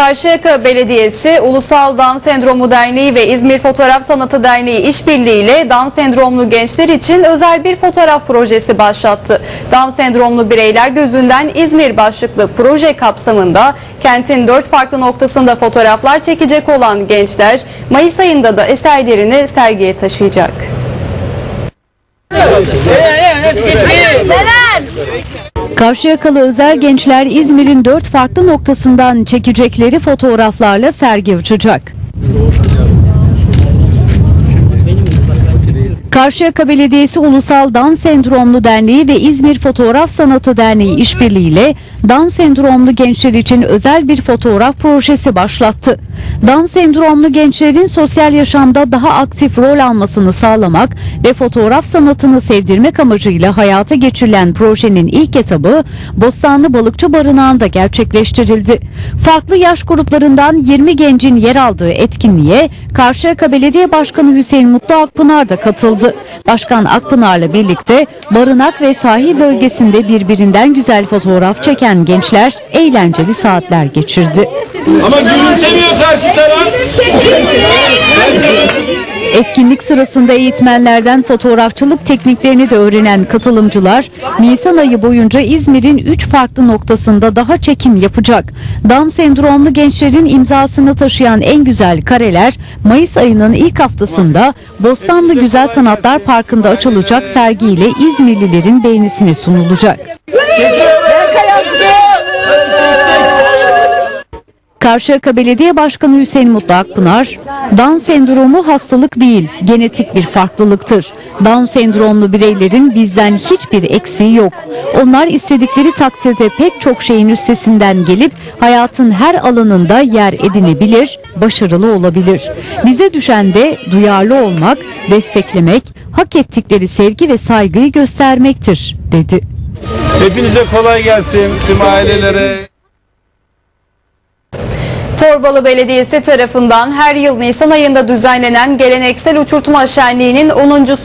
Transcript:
Karşıyaka Belediyesi, Ulusal Down Sendromu Derneği ve İzmir Fotoğraf Sanatı Derneği işbirliğiyle Down sendromlu gençler için özel bir fotoğraf projesi başlattı. Down sendromlu bireyler gözünden İzmir başlıklı proje kapsamında kentin dört farklı noktasında fotoğraflar çekecek olan gençler Mayıs ayında da eserlerini sergiye taşıyacak. Karşıyakalı özel gençler İzmir'in dört farklı noktasından çekecekleri fotoğraflarla sergi açacak. Karşıyaka Belediyesi Ulusal Down Sendromlu Derneği ve İzmir Fotoğraf Sanatı Derneği işbirliğiyle Down sendromlu gençler için özel bir fotoğraf projesi başlattı. Down sendromlu gençlerin sosyal yaşamda daha aktif rol almasını sağlamak ve fotoğraf sanatını sevdirmek amacıyla hayata geçirilen projenin ilk etabı Bostanlı Balıkçı Barınağı'nda gerçekleştirildi. Farklı yaş gruplarından 20 gencin yer aldığı etkinliğe Karşıyaka Belediye Başkanı Hüseyin Mutlu Akpınar da katıldı. Başkan Akpınar'la birlikte barınak ve sahil bölgesinde birbirinden güzel fotoğraf çeken gençler eğlenceli saatler geçirdi. Ama gülümsemiyor karşı taraf. Etkinlik sırasında eğitmenlerden fotoğrafçılık tekniklerini de öğrenen katılımcılar Nisan ayı boyunca İzmir'in 3 farklı noktasında daha çekim yapacak. Down sendromlu gençlerin imzasını taşıyan en güzel kareler Mayıs ayının ilk haftasında Bostanlı Güzel Sanatlar Parkı'nda açılacak sergiyle İzmirlilerin beğenisine sunulacak. Karşıyaka Belediye Başkanı Hüseyin Mutlu Akpınar, Down sendromu hastalık değil, genetik bir farklılıktır. Down sendromlu bireylerin bizden hiçbir eksiği yok. Onlar istedikleri takdirde pek çok şeyin üstesinden gelip hayatın her alanında yer edinebilir, başarılı olabilir. Bize düşen de duyarlı olmak, desteklemek, hak ettikleri sevgi ve saygıyı göstermektir, dedi. Hepinize kolay gelsin tüm ailelere. Torbalı Belediyesi tarafından her yıl Nisan ayında düzenlenen geleneksel uçurtma şenliğinin 10.